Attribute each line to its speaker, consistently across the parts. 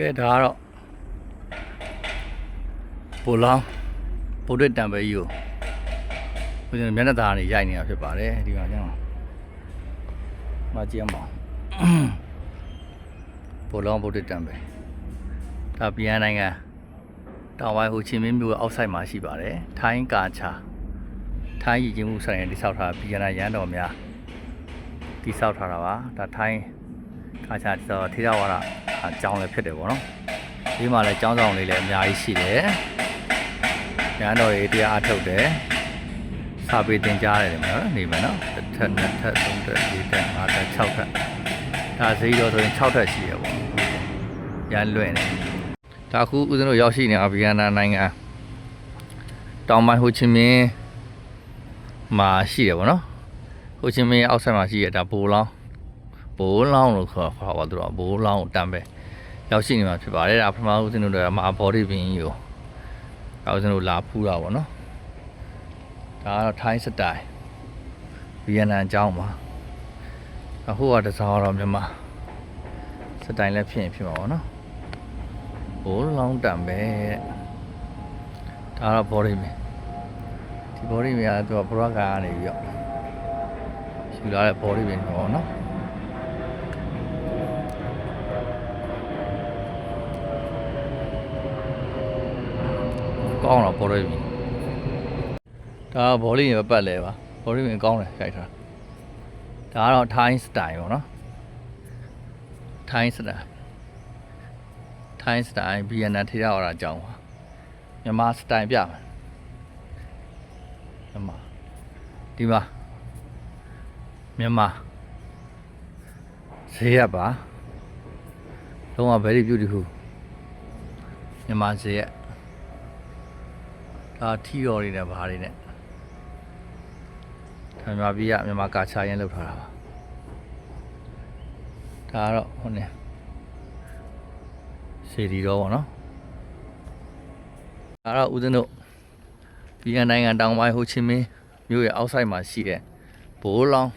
Speaker 1: ကဲဒါကတော့ပိုလောင်းပိုတွတ်တံပဲကြီးကိုဦးဇင်းမျက်နှာသားနေရိုက်နေတာဖြစ်ပါတယ်ဒီမှာကျတော့မကြည့်အောင်ပါပိုလောင်းပိုတွတ်တံပဲဒါပြန်နိုင်ငံတောင်ပိုင်းဟိုချင်းမင်းမြို့အောက်ဆိုင်မှာရှိပါတယ်ထိုင်းကာချာထိုင်းရည်ချင်းမှုဆိုင်ရာတိဆောက်ထားပြည်နာရန်တော်များတိဆောက်ထားတာပါဒါထိုင်းကာချာတိဆောက်ထေရဝါဒ အကြောင်းလည်းဖြစ်တယ်ပေါ့နော်ဒီမှာလည်းကျောင်းဆောင်လေးလည်းအများကြီးရှိတယ်ရန်တော်ရေးတရားအထုတ်တယ်စာပေသင်ကြားရတယ်မနော်နေမယ်နော်တစ်ထက်နှစ်ထက်သုံးထက်လေးထက်ငါးထက်၆ထက်ဒါဈေးတော်ဆိုရင်6ထက်ရှိရပေါ့ရန်လွင့်တယ်ဒါအခုဦးဇင်းတို့ရောက်ရှိနေတာဗီယက်နမ်နိုင်ငံတောင်ပိုင်းဟိုချီမင်းမှာရှိတယ်ဗောနော်ဟိုချီမင်းအောက်ဆက်မှာရှိရဒါဘိုးလောင်းဘိုးလောင်းလို့ခေါ်ခေါ်ပါသူတို့ကဘိုးလောင်းကိုတမ်းပဲ ရောက်ရှိနေမှာဖြစ်ပါတယ်ဒါပထမဦးဇင်းတို့ကမာဘော်ဒီဘင်းကြီးကိုဒါဦးဇင်းတို့လာဖူးတာဗောနော်ဒါကတော့ထိုင်းစတိုင်ဗီယက်နမ်အကြောင်းပါအခုကတစားတော့မြန်မာစတိုင်လည်းဖြစ်ရင်ဖြစ်မှာဗောနော်ဘိုးလောင်းတံပဲဒါတော့ဘောရီမင်းဒီဘောရီမင်းကသူကဘရကာကနေပြီးတော့ယူလာတဲ့ဘောရီမင်းတော့နော် ကောင်းတော့ဘောရီမင်းဒါကဘောရီမင်းပတ်လဲပါဘောရီမင်းကောင်းတယ်ခိုက်ထားဒါကတော့ Thai style ပေါ့နော် Thai style ထိုင်းစတိုင်ဗီယက်နမ်ထေရဝါဒအကြောင်းပါမြန်မာစတိုင်ပြမယ်မြန်မာဒီမှာမြန်မာဈေးရပါလုံးဝ very beautiful မြန်မာဈေးရ ဒါထီတော်တွေနဲ့ဘာတွေနဲ့ဒါမြန်မာပြည်ကမြန်မာကာချာရင်လောက်ထားတာပါဒါကတော့ဟိုနေစေတီတော့ဗောနော်ဒါတော့ဦးဇင်းတို့ပြည်နိုင်ငံတောင်ပိုင်းဟိုချီမင်းမြို့ရဲ့အောက်ဆိုင်မှာရှိတဲ့ဘိုးလောင်း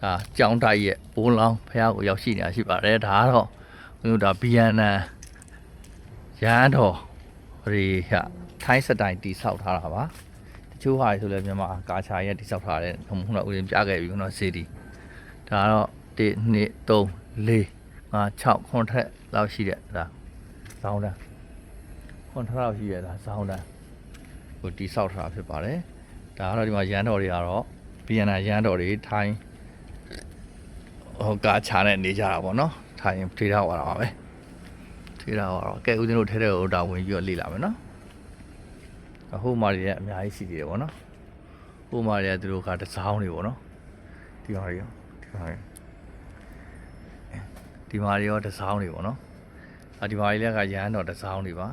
Speaker 1: ဒါကြောင်းတိုက်ရဲ့ဘိုးလောင်းဖះကိုရောက်ရှိနေတာရှိပါတယ်ဒါကတော့ဦးဇင်းတို့ဒါပြည်နံရဟန်းတော်ရေဟ ထိုင်းစတိုင်တီဆောက်ထားတာပါတချို့ဟာတွေဆိုလည်းမြန်မာကာချာရဲ့တီဆောက်ထားတဲ့ခုနကဦးဇင်းပြခဲ့ပြီခုနကစေတီဒါကတော့1 2 3 4 5 6ခွန်ထက်လောက်ရှိတဲ့ဒါဇောင်းတန်းခွန်ထက်လောက်ရှိတဲ့ဒါဇောင်းတန်းကိုတိဆောက်ထားတာဖြစ်ပါတယ်ဒါကတော့ဒီမှာရန်တော်တွေကတော့ဗီယက်နမ်ရန်တော်တွေထိုင်းဟိုကာချာနဲ့နေကြတာပေါ့နော်ထိုင်းထေရဝါဒပါပဲထေရဝါဒကဲဦးဇင်းတို့ထဲထဲကိုတာဝင်ပြီးတော့လေ့လာမယ်နော်အ ဟိုမာတွေလည်းအများကြီးရှိသေးတယ်ပေါ့နော်ဟိုမာတွေကသူတို့ကတစောင်းတွေပေါ့နော်ဒီဟာတွေရောဒီဟာတွေဒီမာတွေရောတစောင်းတွေပေါ့နော်။အာဒီမာတွေလည်းကရဟန်းတော်တစောင်းတွေပါ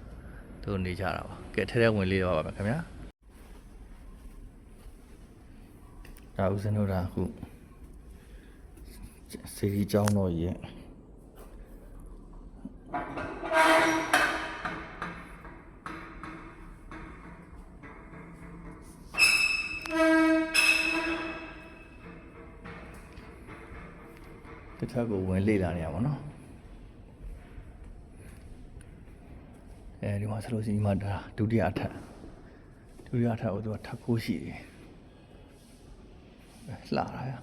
Speaker 1: ။သူနေကြတာပါ။ကဲထဲထဲဝင်လေးတော့ပါမယ်ခင်ဗျာ။ဒါဦးဇင်းတို့ကအခုစေတီကျောင်းတော်ကြီးရဲ့ တစ်ထပ်ကိုဝင်လေ့လာနေရပါတော့။အဲဒီမှာဆိုလို့ရှိရင်ဒီမှာဒါဒုတိယအထပ်ဒုတိယအထပ်ကိုသူကထပ်ဖို့ရှိတယ်။အဲလှတာရ။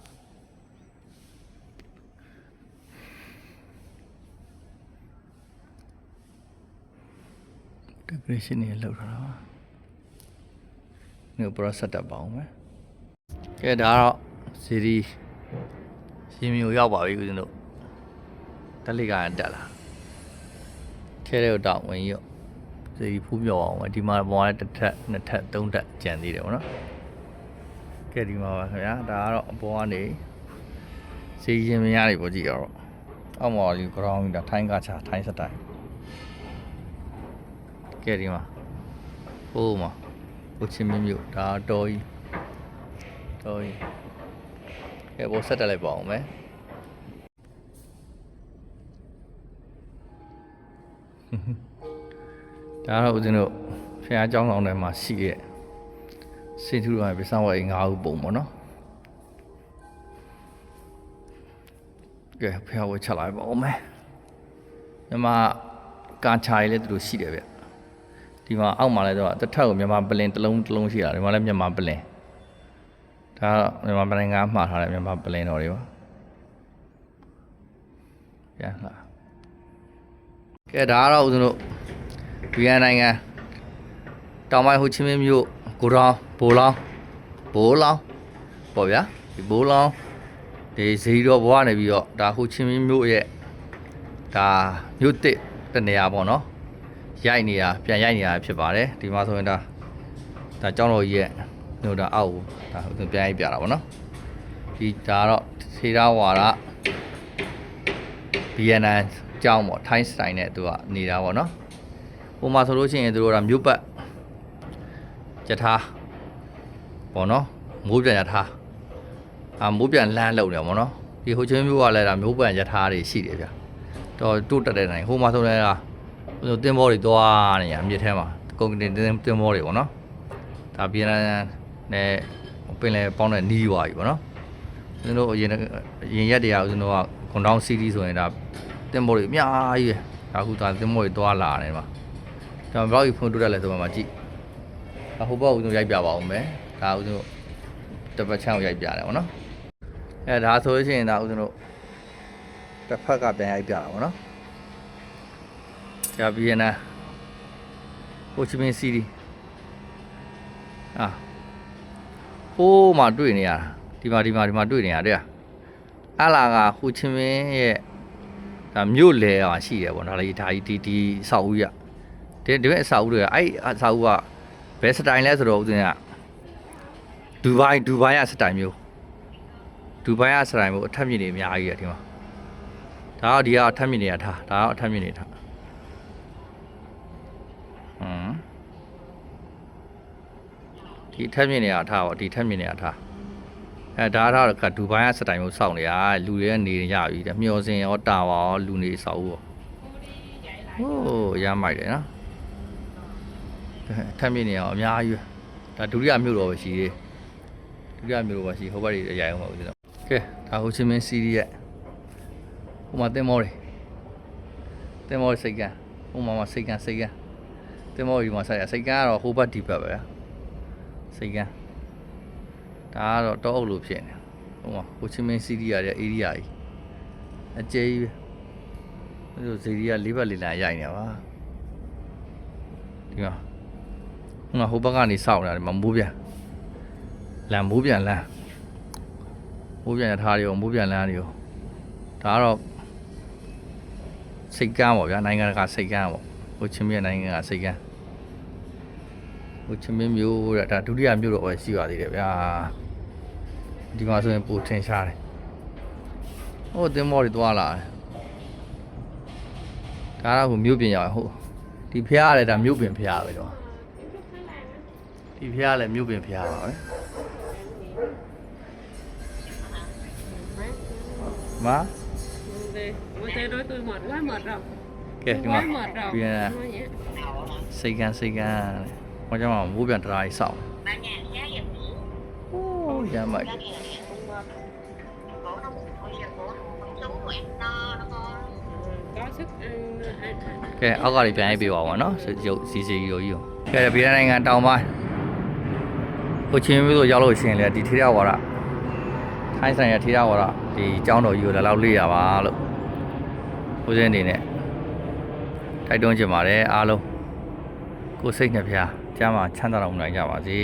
Speaker 1: decoration တွေလောက်ထားတာပါ။ဒီပရောဆက်တက်ပါအောင်မယ်။ကဲဒါကတော့စီ ရီရှင်မျိုးရောက်ပါပြီဦးဇင်းတို့။တက်လိကရတက်လာ။ထဲတဲ့တောင်ဝင်ရောစီရီဖူးပြောအောင်မယ်ဒီမှာပေါ်ကတစ်ထက်နှစ်ထက်သုံးထက်ကျန်သေးတယ်ဗောနော်။ကဲဒီမှာပါခင်ဗျာဒါကတော့အပေါ်ကနေစီရင်မရတွေပေါ့ကြည့်ရတော့အောက်မှာဒီ ground ဒါထိုင်းကချာထိုင်းစတိုင်ကဲဒီမှာဟိုးမှာဟိုချင်းမင်းမြို့ဒါတော်ကြီးတော်ကြီး ကဲဘောဆက်တက်လိုက်ပါအောင်မယ်ဒါတော့ဦးဇင်းတို့ဖခင်เจ้าဆောင်ထဲမှာရှိတဲ့စေထုတော်ရဲ့ပစ္စဝေ၅ခုပုံပေါ့နော်ကဲဖခင်ဝေချက်လိုက်ပါဦးမယ် မြန်မာကာချာတွေလည်းသူတို့ရှိတယ်ဗျဒီမှာအောက်မှာလည်းတော့တစ်ထပ်ကိုမြန်မာပလင်တစ်လုံးတစ်လုံးရှိတာဒီမှာလည်းမြန်မာပလင် ဒါကမြန်မာပလင်ကမှားထားတယ်မြန်မာပလင်တော်တွေပါပြန်လာကဲဒါကတော့ဦးဇင်းတို့ဗီယက်နိုင်ငံတောင်ပိုင်းဟိုချီမင်းမြို့ကိုတောင်ဘိုးလောင်းဘိုးလောင်းပေါ့ဗျာဒီဘိုးလောင်းဒီဇီရောဘွားနေပြီးတော့ဒါဟိုချီမင်းမြို့ရဲ့ဒါမြို့တစ်တနေရာပေါ့နော်ရိုက်နေတာပြန်ရိုက်နေတာဖြစ်ပါတယ်ဒီမှာဆိုရင်ဒါဒါကျောင်းတော်ကြီးရဲ့ မြို့ဒါအောက်ကိုဒါဥစဉ်ပြန်ရိုက်ပြတာပေါ့နော်ဒီဒါတော့ထေရဝါဒ BNN ကျောင်းပေါ့ Thai style နဲ့သူကနေတာပေါ့နော်ဟိုမှာဆိုလို့ရှိရင်သူတို့ကမြို့ပတ်ယထာပေါ့နော်မိုးပြန်ယထာအာမိုးပြန်လမ်းလုံတယ်ပေါ့နော်ဒီဟိုချင်းမြို့ကလည်းဒါမြို့ပြန်ယထာတွေရှိတယ်ဗျာတော့တိုးတက်တဲ့နိုင်ဟိုမှာဆိုလည်းကဟိုတင်းဘောတွေသွားနေရအမြစ်ထဲမှာကုန်တင်တင်းတင်းဘောတွေပေါ့နော်ဒါပြည် နန်းနဲ့ပင်လေပေါင်းတဲ့နီးသွားပြီပေါ့နော်ဦးဇင်းတို့အရင်အရင်ရက်တည်းကဦးဇင်းတို့ကခွန်တောင်းစီတီဆိုရင်ဒါတင်းဘောတွေအများကြီးပဲဒါအခုဒါတင်းဘောတွေသွားလာနေမှာဒါဘယ်လောက်ကြီးဖုန်းတိုးတက်လဲဆိုမှမကြည့်ဒါဟိုဘက်ဦးဇင်းတို့ရိုက်ပြပါအောင်မယ်ဒါဦးဇင်းတို့တစ်ပတ်ချမ်းကိုရိုက်ပြတယ်ပေါ့နော်အဲဒါဆိုလို့ရှိရင်ဒါဦးဇင်းတို့တစ်ဖက်ကပြန်ရိုက်ပြတာပေါ့နော်ကြာပြီးရနာဟိုချီမင်းစီဒီအာ ဟိုးမှာတွေ့နေရတာဒီမှာဒီမှာဒီမှာတွေ့နေရတဲ့အလာကဟိုချီမင်းရဲ့ဒါမြို့လေအောင်ရှိတယ်ပေါ့နော်ဒါလေးဒါကြီးဒီဒီအဆောက်အဦရဒီဒီဘက်အဆောက်အဦတွေကအဲ့အဆောက်အဦကဘယ်စတိုင်လဲဆိုတော့ဦးဇင်းကဒူဘိုင်းဒူဘိုင်းကစတိုင်မျိုးဒူဘိုင်းကစတိုင်မျိုးအထက်မြင့်တွေအများကြီးရဒီမှာဒါကဒီကအထက်မြင့်နေတာထားဒါကအထက်မြင့်နေထားဟွန်း ဒီအထက်မြင့်နေတာထားပေါ့ဒီအထက်မြင့်နေတာထားအဲဒါကတော့ကဒူဘိုင်းကစတိုင်မျိုးစောင့်နေတာလူတွေကနေရပြီတဲ့မျောစင်ရောတာပါရောလူနေစောက်ဦးပေါ့ဟိုးရမ်းမိုက်တယ်နော်အထက်မြင့်နေရောအများကြီးပဲဒါဒုတိယမြို့တော်ပဲရှိသေးဒုတိယမြို့တော်ပဲရှိဟိုဘက်တွေရိုင်အောင်ပါဦးဇင်းတို့ကဲဒါဟိုချင်းမင်းစီးရီရဲ့ဟိုမှာတင်မောတွေတင်မောစိတ်ကန်းဟိုမှာမှာစိတ်ကန်းစိတ်ကန်းတင်မောဒီမှာဆက်ရစိတ်ကန်းကတော့ဟိုဘက်ဒီဘက်ပဲဗျာ စိတ်ကန်းဒါကတော့တောအုပ်လိုဖြစ်နေဟိုမှာဟိုချင်းမင်းစီးရီယာရဲ့ area ကြီးအကျဲကြီးပဲအဲ့လိုဇီရီယာလေးဘက်လေးလာရိုက်နေပါဒီမှာဟိုမှာဟိုဘက်ကနေစောက်နေတာဒီမှာမိုးပြန်လမ်းမိုးပြန်လမ်းမိုးပြန်ရထားတွေရောမိုးပြန်လမ်းတွေရောဒါကတော့စိတ်ကန်းပေါ့ဗျာနိုင်ငံတကာစိတ်ကန်းပေါ့ဟိုချင်းမြတ်နိုင်ငံကစိတ်ကန်း ဟိုချင်းမြတ်မျိုးတဲ့ဒါဒုတိယမျိုးတော့ပဲရှိပါသေးတယ်ဗျာဒီမှာဆိုရင်ပိုထင်ရှားတယ်ဟိုတင်မောတွေသွားလာတယ်ဒါကတော့ဟိုမျိုးပြင်ရအောင်ဟိုဒီဖះရတယ်ဒါမျိုးပြင်ဖះပဲတော့ဒီဖះလည်းမျိုးပြင်ဖះပါပဲမာ
Speaker 2: Đây, ôi thế đối tôi mệt quá mệt rồi
Speaker 1: ကဲဒီမှာ
Speaker 2: quá mệt rồi
Speaker 1: ပြန်
Speaker 2: Nói vậy.
Speaker 1: စိတ်ကန်းစိတ်ကန်း ဟောကြောင့်မိုးပြန်တရာကြီးစောက်โอ้ရမ်းမိုက်
Speaker 2: có sức ăn ăn ăn
Speaker 1: ကဲအောက်ကလေးပြန်ရိုက်ပေးပါဦးမနော်ရုပ်စီစီရိုကြီးကိုကဲဗီယက်နိုင်ငံတောင်ပိုင်းဟိုချင်းမျိုးဆိုရောက်လို့ရှိရင်လေဒီထေရဝါဒထိုင်းဆိုင်ရထေရဝါဒဒီကျောင်းတော်ကြီးကိုလည်းလောက်လေးရပါလို့ဦးစင်းအနေနဲ့တိုက်တွန်းချင်ပါတယ်အားလုံးကိုယ်စိတ်နှစ်ဖျား ကျမ်းမှာချမ်းသာတော်မူနိုင်ကြပါစေ